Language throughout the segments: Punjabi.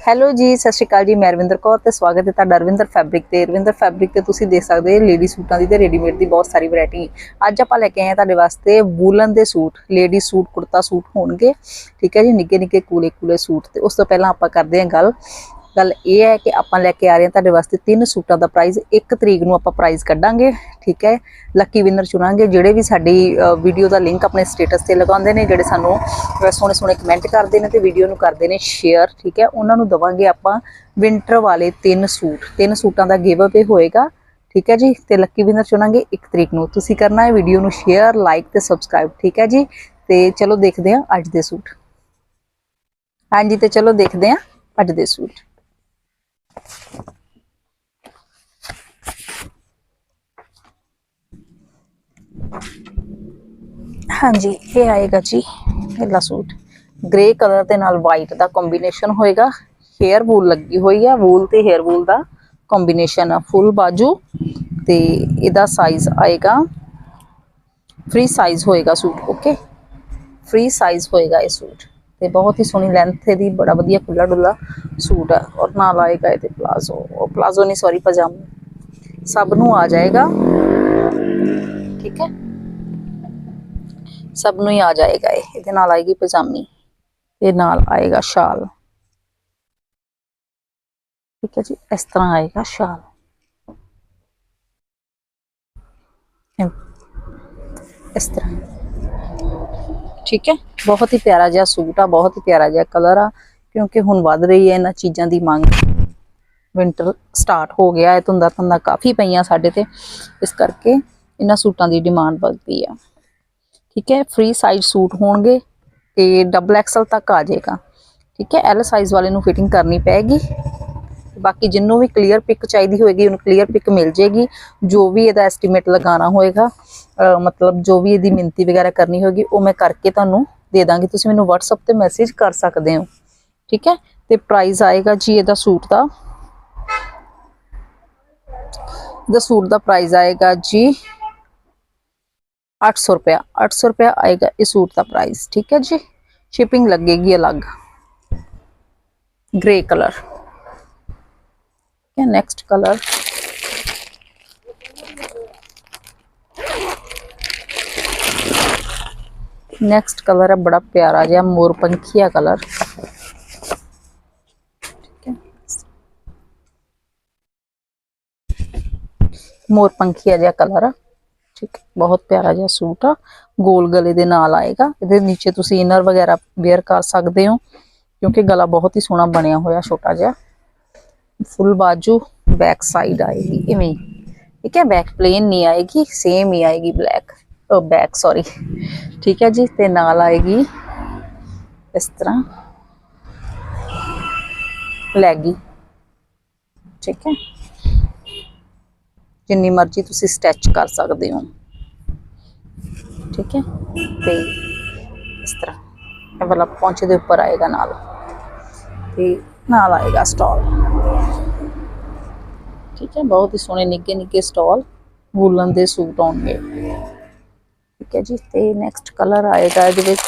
ਹੈਲੋ ਜੀ, ਸਤਿ ਸ਼੍ਰੀ ਅਕਾਲ ਜੀ, ਮੈਂ ਰਵਿੰਦਰ ਕੌਰ ਤੇ ਸਵਾਗਤ ਹੈ ਤੁਹਾਡਾ ਰਵਿੰਦਰ ਫੈਬਰਿਕ ਤੇ। ਰਵਿੰਦਰ ਫੈਬਰਿਕ ਤੇ ਤੁਸੀਂ ਦੇਖ ਸਕਦੇ ਹੋ ਲੇਡੀ ਸੂਟਾਂ ਦੀ ਤੇ ਰੈਡੀਮੇਡ ਦੀ ਬਹੁਤ ਸਾਰੀ ਵੈਰਾਈਟੀ ਅੱਜ ਆਪਾਂ ਲੈ ਕੇ ਆਏ ਹਾਂ ਤੁਹਾਡੇ ਵਾਸਤੇ ਵੂਲਨ ਦੇ suit lady suit, kurta suit ਹੋਣਗੇ। ਠੀਕ ਹੈ ਜੀ ਨਿੱਕੇ ਨਿੱਕੇ ਕੂਲੇ ਕੂਲੇ ਸੂਟ ਤੇ ਉਸ ਤੋਂ ਪਹਿਲਾਂ ਆਪਾਂ ਕਰਦੇ ਹਾਂ ਗੱਲ। ਗੱਲ ਇਹ ਹੈ ਕਿ ਆਪਾਂ ਲੈ ਕੇ ਆ ਰਹੇ ਹਾਂ ਤੁਹਾਡੇ ਵਾਸਤੇ ਤਿੰਨ ਸੂਟਾਂ ਦਾ ਪ੍ਰਾਈਸ 1 ਤਰੀਕ ਨੂੰ ਆਪਾਂ ਪ੍ਰਾਈਸ ਕੱਢਾਂਗੇ, ਠੀਕ ਹੈ? ਲੱਕੀ ਵਿਨਰ ਚੁਣਾਂਗੇ, ਜਿਹੜੇ ਵੀ ਸਾਡੀ ਵੀਡੀਓ ਦਾ ਲਿੰਕ ਆਪਣੇ ਸਟੇਟਸ ਤੇ ਲਗਾਉਂਦੇ ਨੇ, ਜਿਹੜੇ ਸਾਨੂੰ ਸੋਹਣੇ ਸੋਹਣੇ ਕਮੈਂਟ ਕਰਦੇ ਨੇ ਤੇ ਵੀਡੀਓ ਨੂੰ ਕਰਦੇ ਨੇ ਸ਼ੇਅਰ ਠੀਕ ਹੈ? ਉਹਨਾਂ ਨੂੰ ਦਵਾਂਗੇ ਆਪਾਂ ਵਿੰਟਰ ਵਾਲੇ ਤਿੰਨ ਸੂਟ। ਤਿੰਨ ਸੂਟਾਂ ਦਾ ਗਿਵ ਅਵੇ ਹੋਏਗਾ, ਠੀਕ ਹੈ ਜੀ? ਤੇ ਲੱਕੀ ਵਿਨਰ ਚੁਣਾਂਗੇ 1 ਤਰੀਕ ਨੂੰ। ਤੁਸੀਂ ਕਰਨਾ ਹੈ ਵੀਡੀਓ ਨੂੰ ਸ਼ੇਅਰ ਲਾਈਕ ਤੇ ਸਬਸਕ੍ਰਾਈਬ ਠੀਕ ਹੈ ਜੀ? ਤੇ ਚਲੋ ਦੇਖਦੇ ਹਾਂ ਅੱਜ ਦੇ ਸੂਟ। ਹਾਂਜੀ, ਤੇ ਚਲੋ ਦੇਖਦੇ ਹਾਂ ਅੱਜ ਦੇ ਸੂਟ। ਹਾਂਜੀ, ਇਹ ਆਏਗਾ ਜੀ, ਪਹਿਲਾ ਸੂਟ। ਗ੍ਰੇ ਕਲਰ ਦੇ ਨਾਲ ਵਾਈਟ ਦਾ ਕੰਬੀਨੇਸ਼ਨ ਹੋਏਗਾ। ਹੇਅਰ ਵੂਲ ਲੱਗੀ ਹੋਈ ਆ ਵੂਲ ਤੇ ਹੇਅਰ ਵੂਲ ਦਾ ਕੰਬੀਨੇਸ਼ਨ ਆ ਫੁੱਲ ਬਾਜੂ। ਤੇ ਇਹਦਾ ਸਾਈਜ਼ ਆਏਗਾ ਫ੍ਰੀ ਸਾਈਜ਼ ਹੋਏਗਾ ਸੂਟ ਓਕੇ ਫ੍ਰੀ ਸਾਈਜ਼ ਹੋਏਗਾ ਇਹ ਸੂਟ। ਤੇ ਬਹੁਤ ਹੀ ਸੋਹਣੀ ਲੈਂਥ ਇਹਦੀ ਬੜਾ ਵਧੀਆ ਖੁੱਲਾ ਡੁੱਲਾ ਸੂਟ ਆ। ਔਰ ਨਾਲ ਆਏਗਾ ਇਹਦੇ ਪਲਾਜ਼ੋ ਉਹ ਪਲਾਜ਼ੋ ਨਹੀਂ ਸੌਰੀ ਪਜਾਮਾ। ਸਭ ਨੂੰ ਆ ਜਾਏਗਾ। ਠੀਕ ਹੈ? ਸਭ ਨੂੰ ਹੀ ਆ ਜਾਏਗਾ ਇਹ। ਇਹਦੇ ਨਾਲ ਆਏਗੀ ਪਜਾਮੀ। ਤੇ ਨਾਲ ਆਏਗਾ ਸ਼ਾਲ। ਠੀਕ ਹੈ ਜੀ, ਇਸ ਤਰ੍ਹਾਂ ਆਏਗਾ ਸ਼ਾਲ। ਇਸ ਤਰ੍ਹਾਂ। ਠੀਕ ਹੈ? ਬਹੁਤ ਹੀ ਪਿਆਰਾ ਜਿਹਾ ਸੂਟ ਆ, ਬਹੁਤ ਹੀ ਪਿਆਰਾ ਜਿਹਾ ਕਲਰ ਆ, ਕਿਉਂਕਿ ਹੁਣ ਵੱਧ ਰਹੀ ਹੈ ਇਹਨਾਂ ਚੀਜ਼ਾਂ ਦੀ ਮੰਗ। ਵਿੰਟਰ ਸਟਾਰਟ ਹੋ ਗਿਆ ਹੈ, ਧੁੰਦਾ ਧੁੰਦਾ ਕਾਫੀ ਪਈਆਂ ਸਾਡੇ ਤੇ। ਇਸ ਕਰਕੇ ਇਹਨਾਂ ਸੂਟਾਂ ਦੀ ਡਿਮਾਂਡ ਵੱਧ ਵੱਧਦੀ ਆ। ਠੀਕ ਹੈ? ਫ੍ਰੀ ਸਾਈਜ਼ ਸੂਟ ਹੋਣਗੇ ਤੇ ਡਬਲ ਐਕਸਲ ਤੱਕ ਆ ਜਾਏਗਾ। ਠੀਕ ਹੈ? ਐਲ ਸਾਈਜ਼ ਵਾਲੇ ਨੂੰ ਫਿਟਿੰਗ ਕਰਨੀ ਪੈਗੀ ਬਾਕੀ ਜਿੰਨੂੰ ਵੀ ਕਲੀਅਰ ਪਿਕ ਚਾਹੀਦੀ ਹੋਏਗੀ, ਉਹਨੂੰ ਕਲੀਅਰ ਪਿਕ ਮਿਲ ਜੇਗੀ। ਜੋ ਵੀ ਇਹਦਾ ਐਸਟੀਮੇਟ ਲਗਾਉਣਾ ਹੋਏਗਾ ਮਤਲਬ ਜੋ ਵੀ ਇਹਦੀ ਮਿੰਤੀ ਵਗੈਰਾ ਕਰਨੀ ਹੋਏਗੀ, ਉਹ ਮੈਂ ਕਰਕੇ ਤੁਹਾਨੂੰ ਦੇ ਦਾਂਗੀ। ਤੁਸੀਂ ਮੈਨੂੰ WhatsApp ਤੇ ਮੈਸੇਜ ਕਰ ਸਕਦੇ ਹੋ। ਠੀਕ ਹੈ? ਤੇ ਪ੍ਰਾਈਸ ਆਏਗਾ ਜੀ ਇਹਦਾ ਸੂਟ ਦਾ। ਦਾ ਸੂਟ ਦਾ ਪ੍ਰਾਈਸ ਆਏਗਾ ਜੀ 800 ਰੁਪਇਆ। 800 ਰੁਪਇਆ ਆਏਗਾ ਇਸ ਸੂਟ ਦਾ ਪ੍ਰਾਈਸ ਠੀਕ ਹੈ ਜੀ? ਸ਼ਿਪਿੰਗ ਲੱਗੇਗੀ ਅਲੱਗ। ਗ੍ਰੇ ਕਲਰ ਠੀਕ ਹੈ ਨੈਕਸਟ ਕਲਰ ਨੈਕਸਟ ਕਲਰ ਹੈ ਬੜਾ ਪਿਆਰਾ ਜਿਹਾ ਮੋਰ ਪੰਖੀਆ ਕਲਰ ਠੀਕ ਹੈ ਮੋਰ ਪੰਖੀਆ ਜਿਹਾ ਕਲਰ ਆ ਠੀਕ ਹੈ ਬਹੁਤ ਪਿਆਰਾ ਜਿਹਾ ਸੂਟ ਆ ਗੋਲ ਗਲੇ ਦੇ ਨਾਲ ਆਏਗਾ ਇਹਦੇ ਨੀਚੇ ਤੁਸੀਂ ਇਨਰ ਵਗੈਰਾ ਵੇਅਰ ਕਰ ਸਕਦੇ ਹੋ ਕਿਉਂਕਿ ਗਲਾ ਬਹੁਤ ਹੀ ਸੋਹਣਾ ਬਣਿਆ ਹੋਇਆ ਛੋਟਾ ਜਿਹਾ ਫੁੱਲ ਬਾਜੂ ਬੈਕ ਸਾਈਡ ਆਏਗੀ, ਇਵੇਂ ਠੀਕ ਹੈ ਬੈਕ ਪਲੇਨ ਨਹੀਂ ਆਏਗੀ ਸੇਮ ਹੀ ਆਏਗੀ ਬਲੈਕ ਬੈਕ ਸੌਰੀ ਠੀਕ ਹੈ ਜੀ, ਤੇ ਨਾਲ ਆਏਗੀ ਇਸ ਤਰ੍ਹਾਂ। ਲੈਗੀ ਠੀਕ ਹੈ। ਜਿੰਨੀ ਮਰਜ਼ੀ ਤੁਸੀਂ ਸਟੈਚ ਕਰ ਸਕਦੇ ਹੋ। ਠੀਕ ਹੈ, ਤੇ ਇਸ ਤਰ੍ਹਾਂ। ਇਹ ਵਾਲਾ ਪੌਂਚੇ ਦੇ ਉੱਪਰ ਆਏਗਾ ਨਾਲ। ਤੇ ਨਾਲ ਆਏਗਾ ਸਟਾਲ ਠੀਕ ਹੈ, ਬਹੁਤ ਹੀ ਸੋਹਣੇ ਨਿੱਕੇ ਨਿੱਕੇ ਸਟਾਲ, ਵੂਲਨ ਦੇ ਸੂਟ ਆਉਣਗੇ। ਠੀਕ ਹੈ ਜੀ, ਤੇ ਨੈਕਸਟ ਕਲਰ ਆਏਗਾ ਇਹਦੇ ਵਿੱਚ।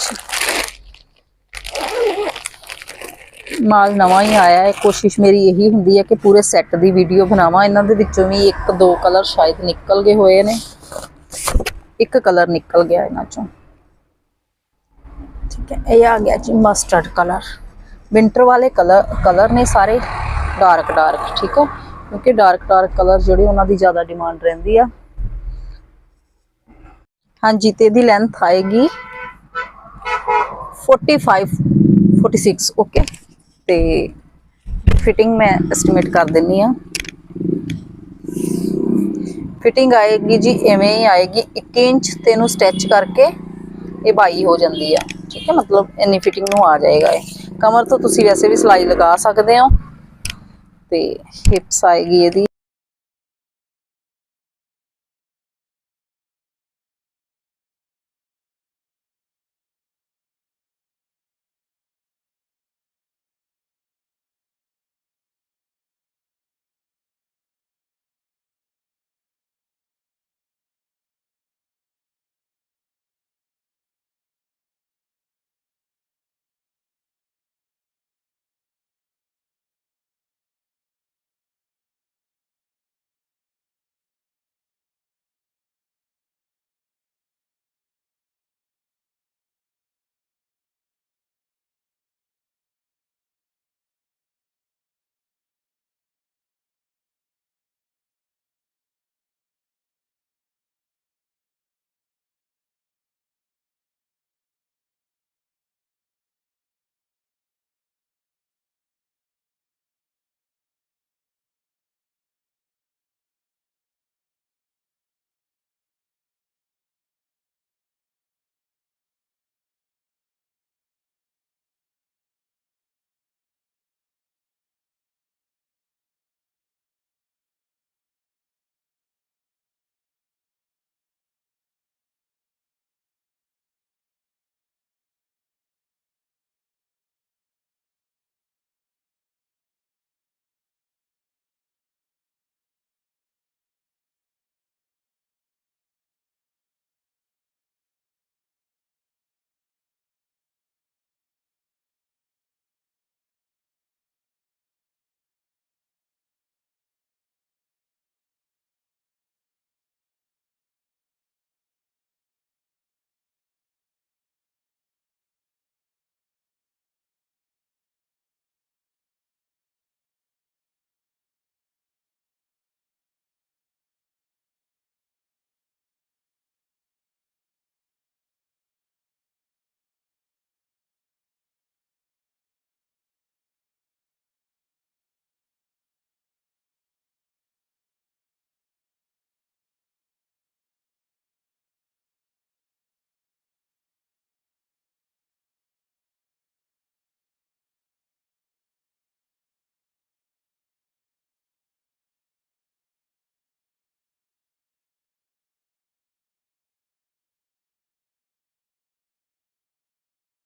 ਮਾਲ ਨਵਾਂ ਹੀ ਆਇਆ ਹੈ, ਕੋਸ਼ਿਸ਼ ਮੇਰੀ ਇਹੀ ਹੁੰਦੀ ਹੈ ਕਿ ਪੂਰੇ ਸੈੱਟ ਦੀ ਵੀਡੀਓ ਬਣਾਵਾਂ। ਇਹਨਾਂ ਦੇ ਵਿੱਚੋਂ ਵੀ ਇੱਕ, ਦੋ ਕਲਰ ਸ਼ਾਇਦ ਨਿਕਲ ਗਏ ਹੋਏ ਨੇ। ਇੱਕ ਕਲਰ ਨਿਕਲ ਗਿਆ ਇਹਨਾਂ ਚੋਂ। ਠੀਕ ਹੈ, ਇਹ ਆ ਗਿਆ ਜੀ ਮਸਟਰਡ ਕਲਰ ਵਿੰਟਰ ਵਾਲੇ ਕਲਰ ਕਲਰ ਨੇ ਸਾਰੇ ਡਾਰਕ ਡਾਰਕ ਠੀਕ ਹੈ। ਕਿਉਂਕਿ ਡਾਰਕ ਡਾਰਕ ਕਲਰ ਜਿਹੜੇ ਉਹਨਾਂ ਦੀ ਜ਼ਿਆਦਾ ਡਿਮਾਂਡ ਰਹਿੰਦੀ ਆ। ਹਾਂਜੀ, ਤੇ ਇਹਦੀ ਲੈਂਥ ਆਏਗੀ 45 46 ਓਕੇ ਤੇ ਫਿਟਿੰਗ ਮੈਂ ਐਸਟੀਮੇਟ ਕਰ ਦਿੰਨੀ ਆ। ਫਿਟਿੰਗ ਆਏਗੀ ਜੀ ਐਵੇਂ ਹੀ ਆਏਗੀ 1 ਇੰਚ ਤੇ ਇਹਨੂੰ ਸਟਿਚ ਕਰਕੇ ਇਹ ਬਾਈ ਹੋ ਜਾਂਦੀ ਆ। ਠੀਕ ਹੈ, ਮਤਲਬ ਇੰਨੀ ਫਿਟਿੰਗ ਨੂੰ ਆ ਜਾਏਗਾ ਇਹ। ਕਮਰ ਤੋਂ ਤੁਸੀਂ ਵੈਸੇ ਵੀ ਸਿਲਾਈ ਲਗਾ ਸਕਦੇ ਹੋ। ਤੇ ਹਿਪਸ ਆਏਗੀ ਇਹਦੀ।